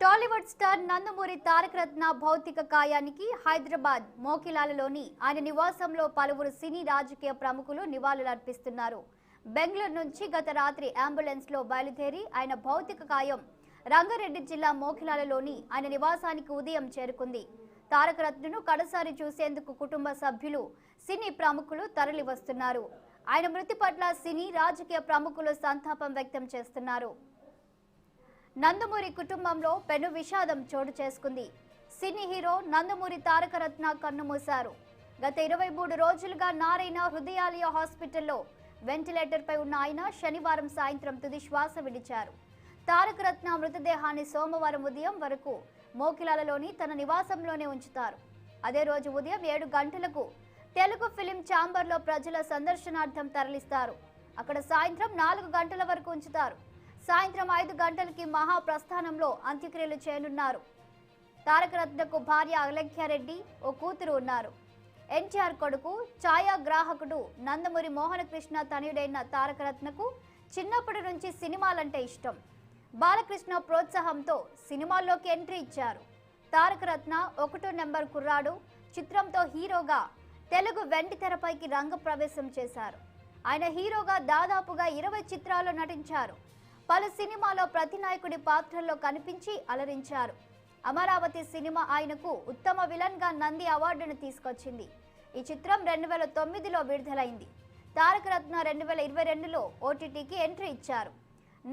Tollywood star Nandamuri Taraka Ratna భౌతిక కాయానికి హైదరాబాద్ మోకిలాలలోని ఆయన నివాసంలో పలువురు సినీ రాజకీయ ప్రముఖులు నివాళులర్పిస్తున్నారు. బెంగళూరు నుంచి గత రాత్రి అంబులెన్స్లో బయలుదేరి ఆయన భౌతిక కాయం రంగారెడ్డి జిల్లా మోకిలాలలోని ఆయన నివాసానికి ఉదయం చేరుకుంది. తారకరత్నను కడసారి చూసేందుకు కుటుంబ సభ్యులు సినీ ప్రముఖులు తరలి వస్తున్నారు ఆయన మృతి పట్ల సినీ రాజకీయ ప్రముఖులు సంతాపం వ్యక్తం చేస్తున్నారు. నందమూరి కుటుంబంలో పెను విషాదం చోటు చేసుకుంది. సినీ హీరో నందమూరి తారకరత్న కన్నుమూశారు. గత ఇరవై మూడు రోజులుగా నారాయణ హృదయాలయ హాస్పిటల్లో వెంటిలేటర్పై ఉన్న ఆయన శనివారం సాయంత్రం తుది శ్వాస విడిచారు. తారకరత్న మృతదేహాన్ని సోమవారం ఉదయం వరకు మోకిలాలలోని తన నివాసంలోనే ఉంచుతారు. అదే రోజు ఉదయం ఏడు గంటలకు తెలుగు ఫిలిం ఛాంబర్లో ప్రజల సందర్శనార్థం తరలిస్తారు. అక్కడ సాయంత్రం నాలుగు గంటల వరకు ఉంచుతారు. సాయంత్రం ఐదు గంటలకి మహాప్రస్థానంలో అంత్యక్రియలు చేయనున్నారు. తారకరత్నకు భార్య అలఖ్యారెడ్డి ఓ కూతురు ఉన్నారు. ఎన్టీఆర్ కొడుకు ఛాయాగ్రాహకుడు నందమూరి మోహనకృష్ణ తనయుడైన తారకరత్నకు చిన్నప్పటి నుంచి సినిమాలంటే ఇష్టం. బాలకృష్ణ ప్రోత్సాహంతో సినిమాల్లోకి ఎంట్రీ ఇచ్చారు. తారకరత్న ఒకటో నెంబర్ కుర్రాడు చిత్రంతో హీరోగా తెలుగు వెండి తెరపైకి రంగప్రవేశం చేశారు. ఆయన హీరోగా దాదాపుగా ఇరవై చిత్రాల్లో నటించారు. పలు సినిమాలో ప్రతినాయకుడి పాత్రల్లో కనిపించి అలరించారు. అమరావతి సినిమా ఆయనకు ఉత్తమ విలన్గా నంది అవార్డును తీసుకొచ్చింది. ఈ చిత్రం రెండు వేల తొమ్మిదిలో విడుదలైంది. తారక రత్న రెండు వేల ఇరవై రెండులో ఓటీటీకి ఎంట్రీ ఇచ్చారు.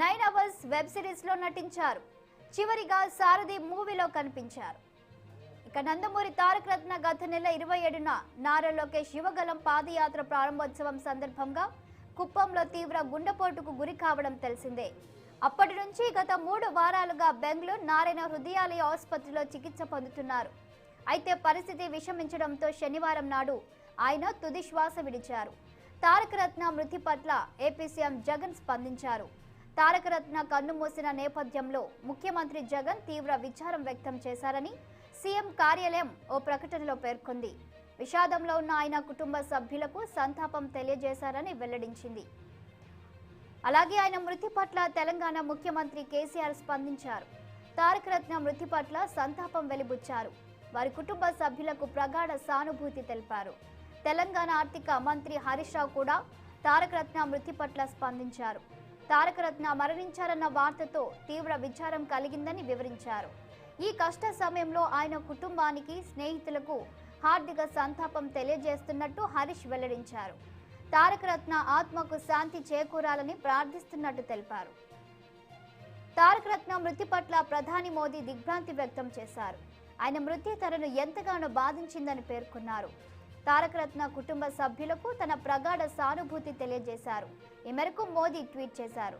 నైన్ అవర్స్ వెబ్ సిరీస్లో నటించారు. చివరిగా సారథి మూవీలో కనిపించారు. ఇక నందమూరి తారక రత్న గత నెల ఇరవై ఏడున నారా లోకేష్ యువగలం పాదయాత్ర ప్రారంభోత్సవం సందర్భంగా కుప్పంలో తీవ్ర గుండెపోటుకు గురి కావడం తెలిసిందే. అప్పటి నుంచి గత మూడు వారాలుగా బెంగళూరు నారాయణ హృదయాలయ ఆసుపత్రిలో చికిత్స పొందుతున్నారు. అయితే పరిస్థితి విషమించడంతో శనివారం నాడు ఆయన తుది శ్వాస విడిచారు. తారకరత్న మృతి పట్ల ఏపీ సీఎం జగన్ స్పందించారు. తారకరత్న కన్నుమూసిన నేపథ్యంలో ముఖ్యమంత్రి జగన్ తీవ్ర విచారం వ్యక్తం చేశారని సీఎం కార్యాలయం ఓ ప్రకటనలో పేర్కొంది. విషాదంలో ఉన్న ఆయన కుటుంబ సభ్యులకు సంతాపం తెలియజేశారని వెల్లడించింది. అలాగే ఆయన మృతి పట్ల తెలంగాణ ముఖ్యమంత్రి కేసీఆర్ స్పందించారు. తారక రత్న మృతి పట్ల సంతాపం వెలిబుచ్చారు. వారి కుటుంబ సభ్యులకు ప్రగాఢ సానుభూతి తెలిపారు. తెలంగాణ ఆర్థిక మంత్రి హరీష్ రావు కూడా తారక రత్న మృతి పట్ల స్పందించారు. తారక రత్న మరణించారన్న వార్తతో తీవ్ర విచారం కలిగిందని వివరించారు. ఈ కష్ట సమయంలో ఆయన కుటుంబానికి స్నేహితులకు హార్దిక సంతాపం తెలియజేస్తున్నట్టు హరీష్ వెల్లడించారు. తారక రత్న ఆత్మకు శాంతి చేకూరాలని ప్రార్థిస్తున్నట్టు తెలిపారు. తారక రత్న మృతి పట్ల ప్రధాని మోదీ దిగ్భ్రాంతి వ్యక్తం చేశారు. ఆయన మృతి తనను ఎంతగానో బాధించిందని పేర్కొన్నారు. తారక రత్న కుటుంబ సభ్యులకు తన ప్రగాఢ సానుభూతి తెలియజేశారు. ఈ మేరకు మోదీ ట్వీట్ చేశారు.